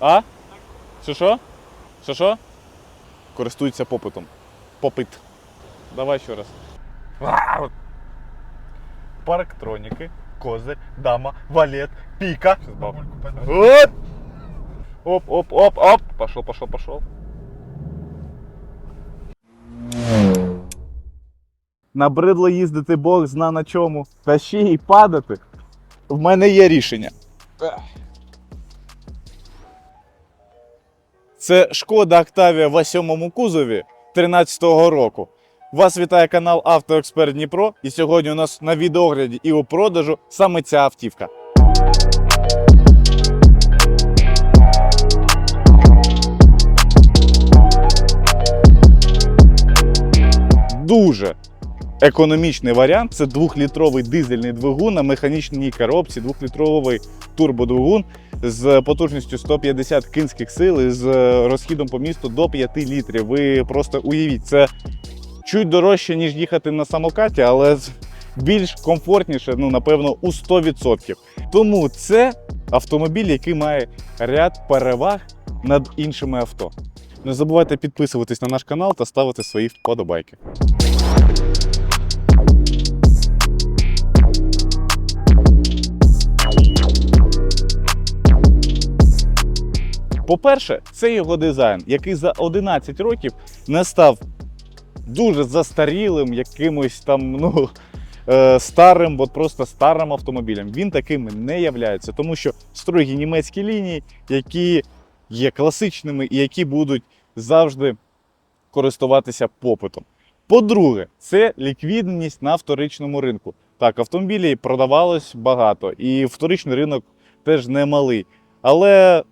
А? Що що? Що що? Користуються попитом. Попит. Давай ще раз. Парктроніки, козир, дама, валет, піка. Оп! Оп, оп, оп, оп. Пошел, пошел, пошел. Набридло їздити Бог зна на чому. Та ще й падати. В мене є рішення. Це шкода Октавія в сьомому кузові 13-го року. Вас вітає канал Автоексперт Дніпро. І сьогодні у нас на відеогляді і у продажу саме ця автівка. Дуже економічний варіант це 2-літровий дизельний двигун на механічній коробці, 2-літровий турбодвигун з потужністю 150 кінських сил і з розхідом по місту до 5 літрів. Ви просто уявіть, це чуть дорожче, ніж їхати на самокаті, але більш комфортніше, ну напевно, у 100%. Тому це автомобіль, який має ряд переваг над іншими авто. Не забувайте підписуватись на наш канал та ставити свої вподобайки. По-перше, це його дизайн, який за 11 років не став дуже застарілим, якимось там ну, е, старим, от просто старим автомобілем. Він таким не являється, тому що строгі німецькі лінії, які є класичними і які будуть завжди користуватися попитом. По-друге, це ліквідність на вторичному ринку. Так, автомобілів продавалось багато, і вторичний ринок теж немалий. Але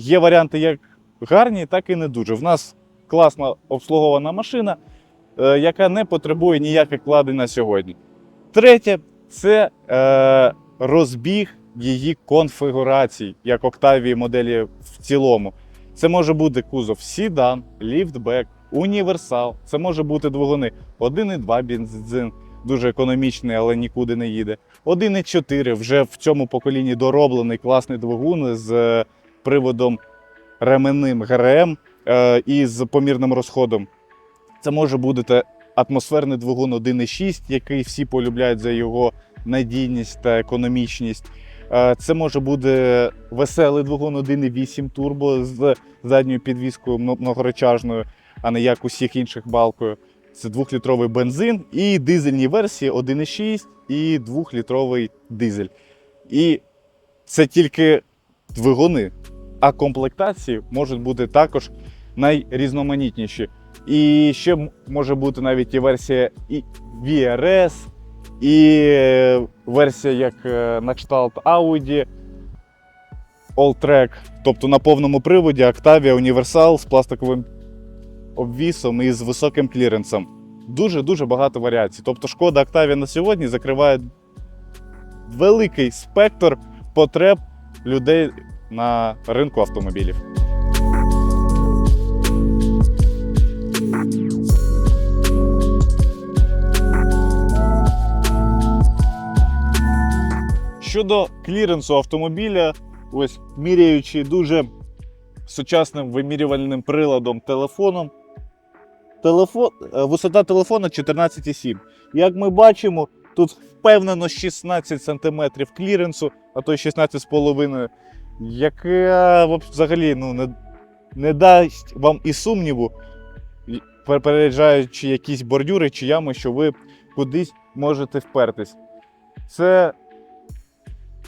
є варіанти як гарні, так і не дуже. В нас класно обслугована машина, е, яка не потребує ніяких вкладень на сьогодні. Третє це е, розбіг її конфігурацій, як Octavia моделі в цілому. Це може бути кузов Сідан, ліфтбек, універсал. Це може бути двигуни 1,2 бензин, дуже економічний, але нікуди не їде. 1,4 вже в цьому поколінні дороблений класний двигун з е, приводом ременним ГРМ е, і помірним розходом. Це може бути атмосферний двигун 1,6, який всі полюбляють за його надійність та економічність. Е, Це може бути веселий двигун 1,8 турбо з задньою підвіскою мно- многоречажною, а не як усіх інших балкою. Це 2-літровий бензин і дизельні версії 1,6 і 2-літровий дизель. І це тільки двигуни, а комплектації можуть бути також найрізноманітніші. І ще може бути навіть і версія і VRS, і е, версія як е, на кшталт Audi Alltrack, тобто на повному приводі Octavia Universal з пластиковим обвісом і з високим кліренсом. Дуже-дуже багато варіацій. Тобто шкода Octavia на сьогодні закриває великий спектр потреб людей на ринку автомобілів. Щодо кліренсу автомобіля, ось міряючи дуже сучасним вимірювальним приладом телефоном, телефон, е, висота телефона 14,7. Як ми бачимо, тут впевнено 16 см кліренсу, а то й 16,5, яке взагалі ну, не, не дасть вам і сумніву, переїжджаючи якісь бордюри чи ями, що ви кудись можете впертись. Це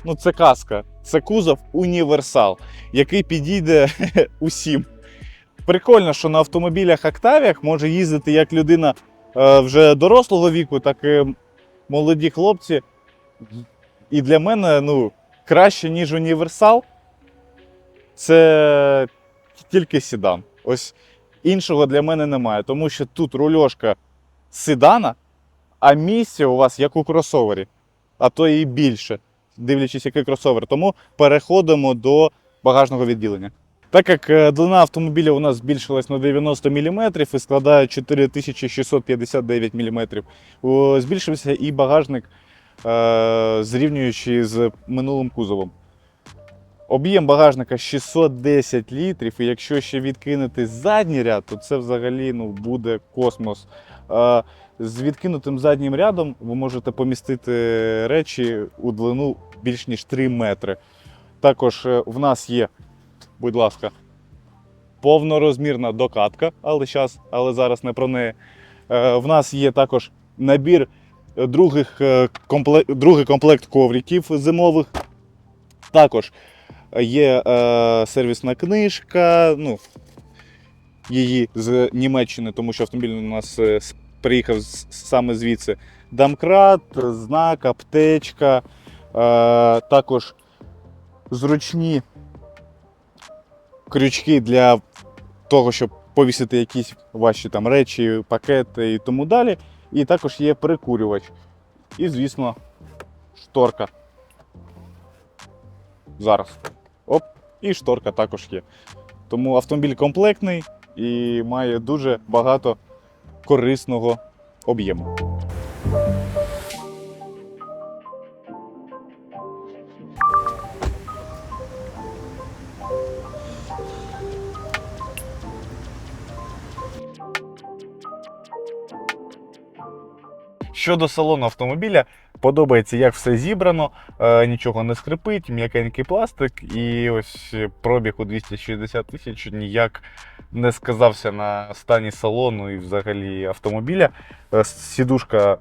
ну це казка. Це кузов універсал, який підійде усім. Прикольно, що на автомобілях Октавіях може їздити як людина е, вже дорослого віку, так і молоді хлопці. І для мене ну, краще, ніж універсал, це тільки седан. Ось іншого для мене немає, тому що тут рульошка седана, а місця у вас як у кросовері, а то і більше, дивлячись, який кросовер. Тому переходимо до багажного відділення. Так як е, длина автомобіля у нас збільшилась на 90 мм і складає 4659 мм, збільшився і багажник, е, зрівнюючи з минулим кузовом. Об'єм багажника 610 літрів, і якщо ще відкинути задній ряд, то це взагалі ну, буде космос. З відкинутим заднім рядом ви можете помістити речі у длину більш ніж 3 метри. Також е, в нас є, будь ласка, повнорозмірна докатка, але, щас, але зараз не про неї. Е, В нас є також набір других, е, комплект, другий комплект ковриків зимових. Також є е, сервісна книжка, ну, її з Німеччини, тому що автомобіль у нас е, приїхав саме звідси. Дамкрат, знак, аптечка, е, також зручні крючки для того, щоб повісити якісь ваші там речі, пакети і тому далі. І також є прикурювач. І, звісно, шторка. Зараз. І шторка також є. Тому автомобіль комплектний і має дуже багато корисного об'єму. Щодо салону автомобіля, подобається, як все зібрано, е, нічого не скрипить, м'якенький пластик, і ось пробіг у 260 тисяч ніяк не сказався на стані салону і взагалі автомобіля. Е, Сідушка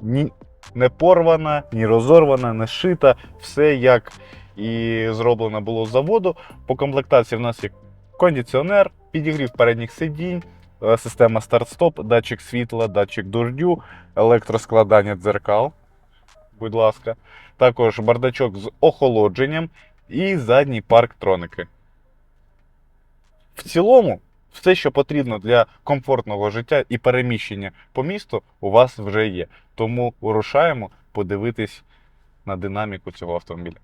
ні не порвана, ні розорвана, не шита, все як і зроблено було з заводу. По комплектації в нас є кондиціонер, підігрів передніх сидінь, система старт-стоп, датчик світла, датчик дождю, електроскладання дзеркал. Будь ласка. Також бардачок з охолодженням і задній парк троники. В цілому, все, що потрібно для комфортного життя і переміщення по місту, у вас вже є. Тому вирушаємо подивитись на динаміку цього автомобіля.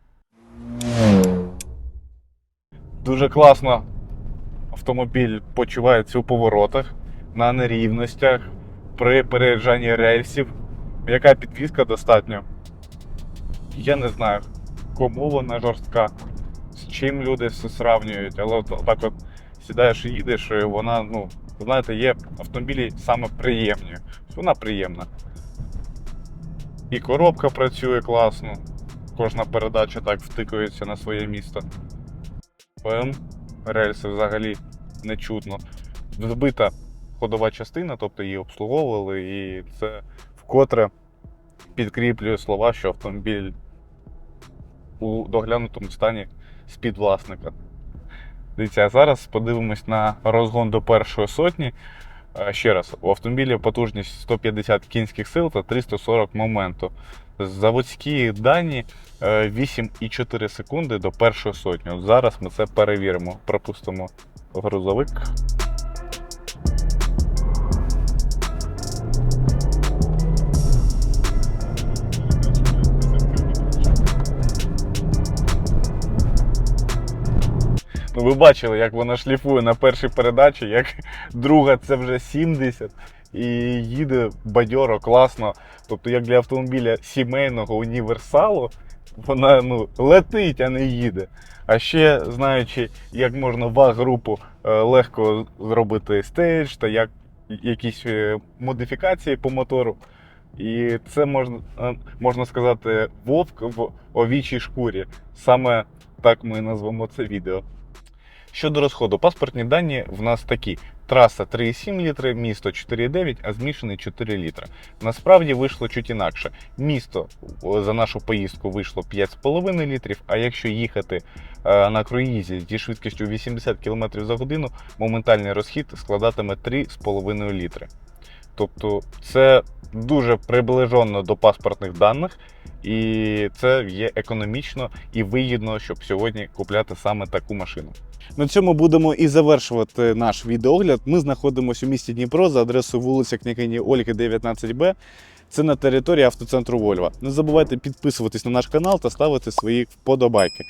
Дуже класно автомобіль почувається у поворотах, на нерівностях, при переїжджанні рельсів. Яка підвізка достатньо? Я не знаю, кому вона жорстка, з чим люди все сравнюють, але от так от сідаєш і їдеш, і вона, ну, знаєте, є автомобілі саме приємні. Вона приємна. І коробка працює класно. Кожна передача так втикується на своє місто. ПМ рельси взагалі не чутно. Збита ходова частина, тобто її обслуговували, і це вкотре підкріплює слова, що автомобіль у доглянутому стані з-під власника. Дивіться, а зараз подивимось на розгон до першої сотні. Е, Ще раз, у автомобілі потужність 150 кінських сил та 340 моменту. Заводські дані е, 8,4 секунди до першої сотні. От зараз ми це перевіримо. Пропустимо грузовик. Ну, ви бачили, як вона шліфує на першій передачі, як друга це вже 70 і їде бадьоро, класно. Тобто, як для автомобіля сімейного універсалу, вона ну, летить, а не їде. А ще знаючи, як можна ваг-групу е, легко зробити стейдж та як якісь е, модифікації по мотору. І це можна, е, можна сказати, вовк в овічій шкурі. Саме так ми назвемо це відео. Щодо розходу, паспортні дані в нас такі: траса 3,7 літри, місто 4,9, а змішаний 4 літри. Насправді вийшло чуть інакше. Місто за нашу поїздку вийшло 5,5 літрів, а якщо їхати е, на круїзі зі швидкістю 80 км за годину, моментальний розхід складатиме 3,5 літри. Тобто це дуже приближено до паспортних даних, і це є економічно і вигідно, щоб сьогодні купляти саме таку машину. На цьому будемо і завершувати наш відеогляд. Ми знаходимося у місті Дніпро за адресою вулиця княгині Ольги, 19Б. Це на території автоцентру Вольва. Не забувайте підписуватись на наш канал та ставити свої вподобайки.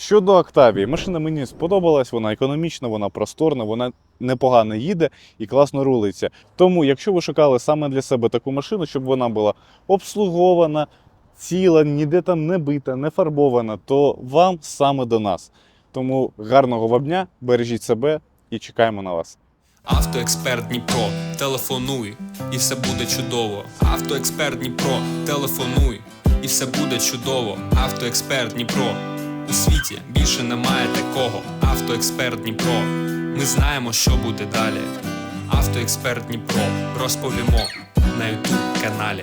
Щодо Октавії, машина мені сподобалась, вона економічна, вона просторна, вона непогано їде і класно рулиться. Тому, якщо ви шукали саме для себе таку машину, щоб вона була обслугована, ціла, ніде там не бита, не фарбована, то вам саме до нас. Тому гарного вам дня, бережіть себе і чекаємо на вас. Автоексперт Дніпро, телефонуй, і все буде чудово. Автоексперт Дніпро, телефонуй, і все буде чудово. Автоексперт Дніпро. У світі більше немає такого. Автоексперт Дніпро. Ми знаємо, що буде далі. Автоексперт Дніпро. Розповімо на ютуб каналі.